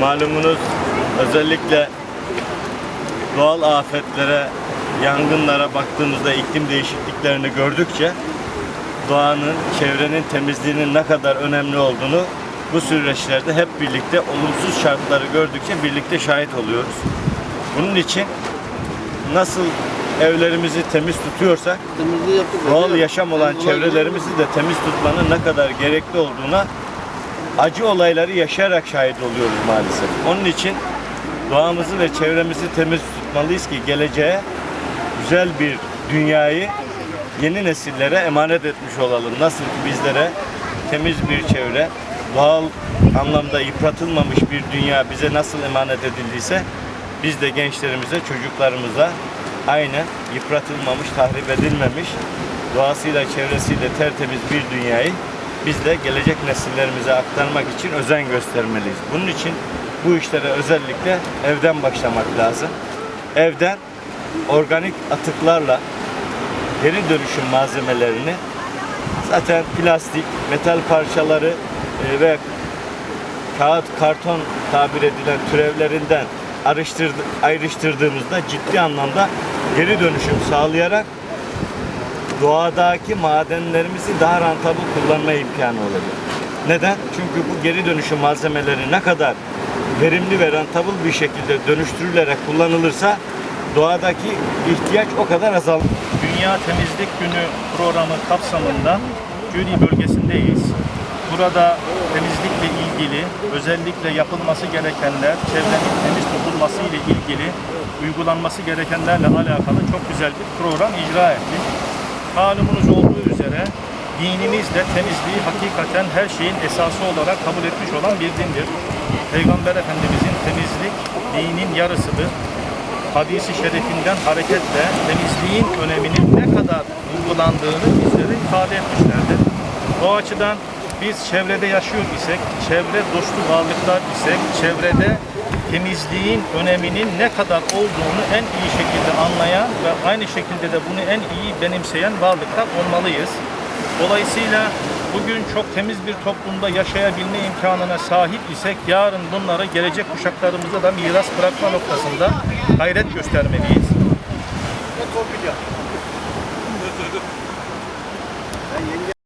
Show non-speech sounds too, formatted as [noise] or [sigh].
Malumunuz özellikle doğal afetlere, yangınlara baktığımızda iklim değişikliklerini gördükçe doğanın, çevrenin temizliğinin ne kadar önemli olduğunu bu süreçlerde hep birlikte olumsuz şartları gördükçe birlikte şahit oluyoruz. Bunun için nasıl evlerimizi temiz tutuyorsak doğal yaşam olan çevrelerimizi de temiz tutmanın ne kadar gerekli olduğuna acı olayları yaşayarak şahit oluyoruz maalesef. Onun için doğamızı ve çevremizi temiz tutmalıyız ki geleceğe güzel bir dünyayı yeni nesillere emanet etmiş olalım. Nasıl ki bizlere temiz bir çevre, doğal anlamda yıpratılmamış bir dünya bize nasıl emanet edildiyse biz de gençlerimize, çocuklarımıza aynen yıpratılmamış, tahrip edilmemiş, doğasıyla, çevresiyle tertemiz bir dünyayı biz de gelecek nesillerimize aktarmak için özen göstermeliyiz. Bunun için bu işlere özellikle evden başlamak lazım. Evden organik atıklarla geri dönüşüm malzemelerini zaten plastik, metal parçaları e, ve kağıt, karton tabir edilen türevlerinden ayrıştırdı, ayrıştırdığımızda ciddi anlamda geri dönüşüm sağlayarak doğadaki madenlerimizi daha rantabıl kullanma imkanı olacak. Neden? Çünkü bu geri dönüşüm malzemeleri ne kadar verimli ve rantabıl bir şekilde dönüştürülerek kullanılırsa doğadaki ihtiyaç o kadar azalır. Dünya Temizlik Günü programı kapsamında Cüri bölgesindeyiz. Burada temizlikle ilgili özellikle yapılması gerekenler, çevrenin temiz tutulması ile ilgili uygulanması gerekenlerle alakalı çok güzel bir program icra ettik. Malumunuz olduğu üzere dinimiz de temizliği hakikaten her şeyin esası olarak kabul etmiş olan bir dindir. Peygamber Efendimizin temizlik dinin yarısıdır hadisi şerifinden hareketle temizliğin öneminin ne kadar vurgulandığını bizlere ifade etmişlerdir. O açıdan biz çevrede yaşıyor isek, çevre dostu varlıklar isek, çevrede temizliğin öneminin ne kadar olduğunu en iyi şekilde anlayan ve aynı şekilde de bunu en iyi benimseyen varlıklar olmalıyız. Dolayısıyla bugün çok temiz bir toplumda yaşayabilme imkanına sahip isek yarın bunları gelecek kuşaklarımıza da miras bırakma noktasında gayret göstermeliyiz. [laughs]